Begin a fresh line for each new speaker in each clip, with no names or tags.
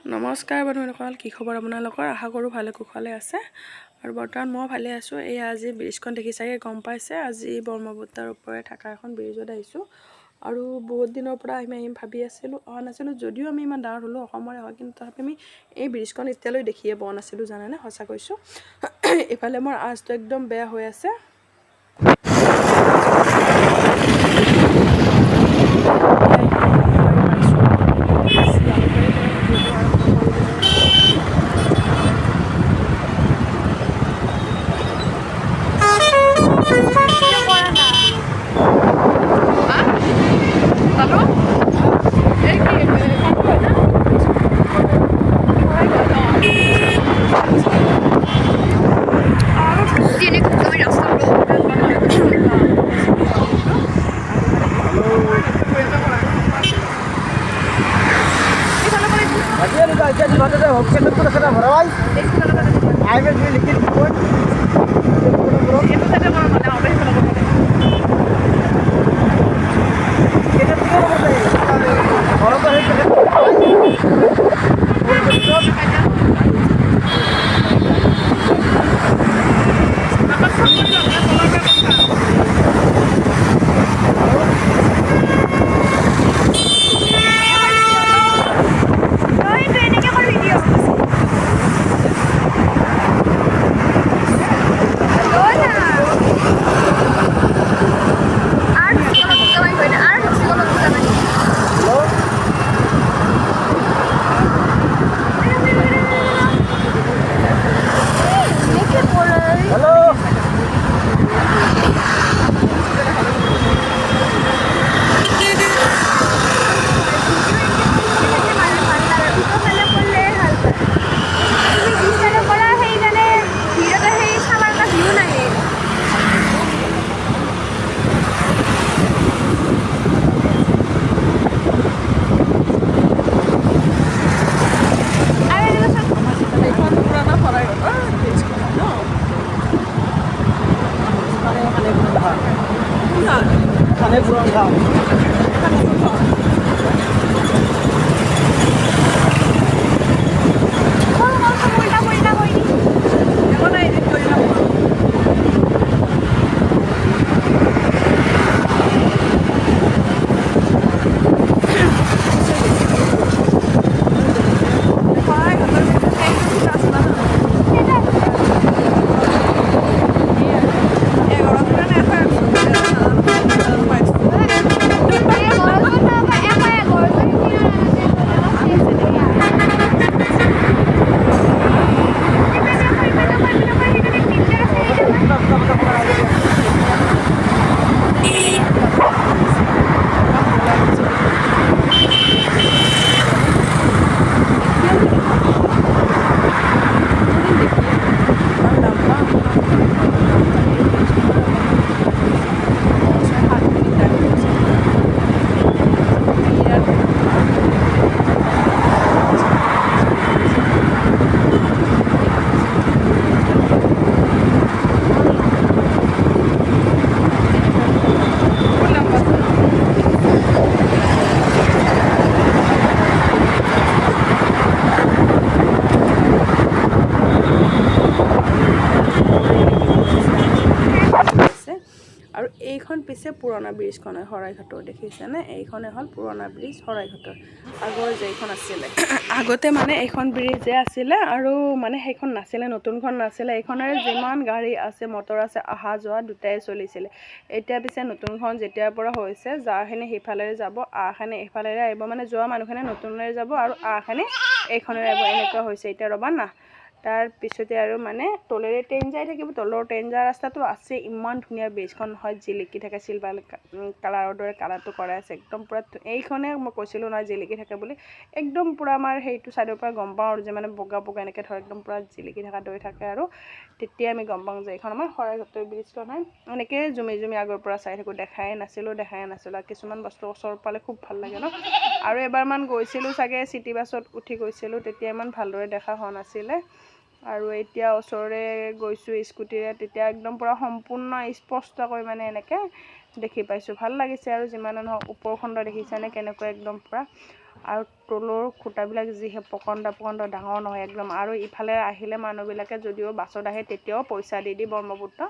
নমস্কাৰ বন্ধুসকল কি খবৰ আপোনালোকৰ? আশা কৰোঁ ভালে কুশলে আছে। আৰু বৰ্তমান মই ভালে আছোঁ। এই আজি ব্ৰিজখন দেখি চাগে গম পাইছে। আজি ব্ৰহ্মপুত্ৰৰ ওপৰে থকা এখন ব্ৰিজত আহিছোঁ। আৰু বহুত দিনৰ পৰা আমি আহিম ভাবি আছিলোঁ অহা নাছিলোঁ। যদিও আমি ইমান ডাঙৰ হ'লোঁ অসমৰে হয় কিন্তু তথাপি আমি এই ব্ৰিজখন এতিয়ালৈ দেখিয়ে পোৱা নাছিলোঁ জানেনে? সঁচা কৈছোঁ। ইফালে মোৰ আঁচটো একদম বেয়া হৈ আছে।
Ini,
ini, ini. Itu saja, Mama.
খানে পুৰণ খাওঁ
একো নাই এডিট কৰি ল'ম শৰাইঘাটৰ ভিতৰত একদম কিবা আছে নহয় এঘৰত মানে এখন পাইছোঁ আছে আৰু এইখন পিছে পুৰণা ব্ৰিজখন শৰাইঘাটৰ দেখিছেনে? এইখনে হ'ল পুৰণা ব্ৰিজ শৰাইঘাটৰ। আগৰ যে এইখন আছিলে। আগতে মানে এইখন ব্ৰিজে আছিলে আৰু মানে সেইখন নাছিলে নতুনখন নাছিলে এইখনেৰে যিমান গাড়ী আছে মটৰ আছে অহা যোৱা দুটাই চলিছিলে। এতিয়া পিছে নতুনখন যেতিয়াৰ পৰা হৈছে যাখিনি সিফালেৰে যাব আখিনি এইফালেৰে আহিব মানে যোৱা মানুহখিনি নতুনেৰে যাব আৰু আখিনি এইখনেৰে আহিব। এনেকুৱা হৈছে। এতিয়া ৰ'বা না তাৰ পিছতে আৰু মানে তলেৰে ট্ৰেইন যাই থাকিব তলৰ ট্ৰেইন যোৱা ৰাস্তাটো আছে ইমান ধুনীয়া ব্ৰিজখন হয় জিলিকি থাকে চিলভাৰ কালাৰৰ দৰে কালাৰটো কৰা আছে। একদম পূৰা এইখনে মই কৈছিলোঁ নহয় জিলিকি থাকে বুলি একদম পূৰা আমাৰ সেইটো ছাইডৰ পৰা গম পাওঁ আৰু যে মানে বগা বগা এনেকৈ ধৰ একদম পূৰা জিলিকি থকা দৰে থাকে আৰু তেতিয়া আমি গম পাওঁ যে এইখন আমাৰ শৰাইঘাটৰ ব্ৰিজখন হয় এনেকৈ জুমি জুমি আগৰ পৰা চাই থাকোঁ দেখাই নাছিলোঁ দেখাই নাছিলোঁ আৰু কিছুমান বস্তু ওচৰ পালে খুব ভাল লাগে ন। আৰু এবাৰমান গৈছিলোঁ চাগে চিটি বাছত উঠি গৈছিলোঁ তেতিয়া ইমান ভালদৰে দেখা হোৱা নাছিলে। আৰু এতিয়া ওচৰৰে গৈছোঁ স্কুটিৰে তেতিয়া একদম পূৰা সম্পূৰ্ণ স্পষ্টকৈ মানে এনেকৈ দেখি পাইছোঁ। ভাল লাগিছে আৰু যিমানে নহওক ওপৰখণ্ড দেখিছেনে কেনেকৈ একদম পূৰা। আৰু তলৰ খুঁটাবিলাক যিহে প্ৰকাণ্ড প্ৰকাণ্ড ডাঙৰ নহয় একদম। আৰু ইফালে আহিলে মানুহবিলাকে যদিও বাছত আহে তেতিয়াও পইচা দি দি ব্ৰহ্মপুত্ৰ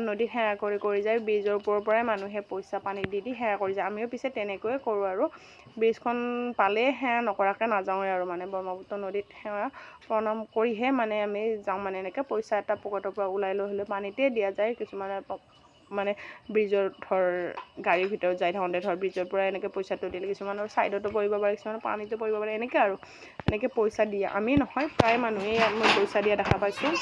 নদীত সেৱা কৰি কৰি যায়। ব্ৰিজৰ ওপৰৰ পৰাই মানুহে পইচা পানী দি দি সেৱা কৰি যায়। আমিও পিছে তেনেকৈয়ে কৰোঁ আৰু। ব্ৰিজখন পালেই সেৱা নকৰাকৈ নাযাওঁৱে আৰু মানে ব্ৰহ্মপুত্ৰ নদীত সেৱা প্ৰণাম কৰিহে মানে আমি যাওঁ। মানে এনেকৈ পইচা এটা পকেটৰ পৰা ওলাই লৈ হ'লেও পানীতে দিয়া যায়। কিছুমানে মানে ব্ৰিজৰ ধৰ গাড়ীৰ ভিতৰত যাই থাকোঁতে ধৰ ব্ৰিজৰ পৰা এনেকৈ পইচাটো দিলে কিছুমানৰ ছাইডতো পৰিব পাৰে কিছুমানৰ পানীতো পৰিব পাৰে এনেকৈ আৰু। এনেকৈ পইচা দিয়ে। আমি নহয় প্ৰায় মানুহেই মই পইচা দিয়া দেখা পাইছোঁ।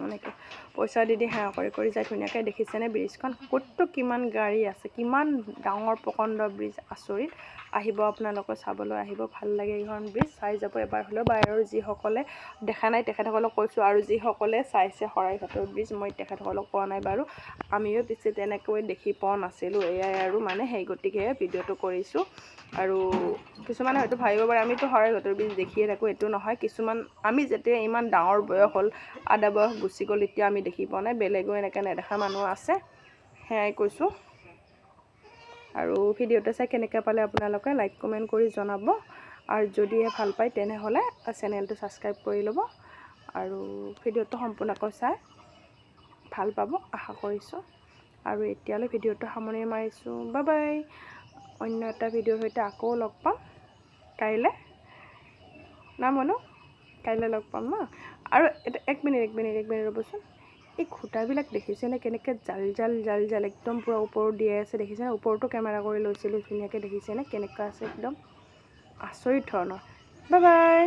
এনেকৈ পইচা দি দি সেৱা কৰি কৰি যায় ধুনীয়াকৈ দেখিছেনে ব্ৰিজখন ক'ততো কিমান গাড়ী আছে কিমান ডাঙৰ প্ৰকাণ্ড ব্ৰিজ আচৰিত। আহিব আপোনালোকে চাবলৈ আহিব ভাল লাগে এইখন ব্ৰিজ চাই যাব এবাৰ হ'লেও বা আৰু যিসকলে দেখা নাই তেখেতসকলক কৈছোঁ আৰু যিসকলে চাইছে শৰাইঘাটৰ ব্ৰিজ মই তেখেতসকলক কোৱা নাই বাৰু। আমিও পিছে তেনেকৈ দেখি পোৱা নাছিলোঁ এয়াই আৰু মানে সেই গতিকে ভিডিঅ'টো কৰিছোঁ। আৰু কিছুমানে হয়তো ভাবিব পাৰে আমিতো শৰাইঘাটৰ ব্ৰিজ দেখিয়ে থাকোঁ এইটো নহয়। কিছুমান আমি যেতিয়া ইমান ডাঙৰ বয়স হ'ল আধা বয়স গুচি গ'ল এতিয়া আমি দেখি পোৱা নাই। বেলেগো এনেকৈ নেদেখা মানুহ আছে। সেয়াই কৈছোঁ। আৰু ভিডিঅ'টো চাই কেনেকৈ পালে আপোনালোকে লাইক কমেণ্ট কৰি জনাব। আৰু যদিহে ভাল পায় তেনেহ'লে চেনেলটো ছাবস্ক্ৰাইব কৰি ল'ব। আৰু ভিডিঅ'টো সম্পূৰ্ণকৈ চাই ভাল পাব আশা কৰিছোঁ। আৰু এতিয়ালৈ ভিডিঅ'টো সামৰণি মাৰিছোঁ। Bye bye. অন্য এটা ভিডিঅ'ৰ সৈতে আকৌ লগ পাম। কাইলৈ। না মনো? কাইলৈ লগ পাম ন? আৰু এক মিনিট এক মিনিট এক মিনিট ৰ'বচোন। এই খুঁটাবিলাক দেখিছেনে কেনেকৈ জাল জাল জাল জাল একদম পূৰা ওপৰত দিয়াই আছে দেখিছেনে ওপৰতো কেমেৰা কৰি লৈছিলোঁ ধুনীয়াকৈ দেখিছেনে কেনেকুৱা আছে একদম? আচৰিত ধৰণৰ। Bye bye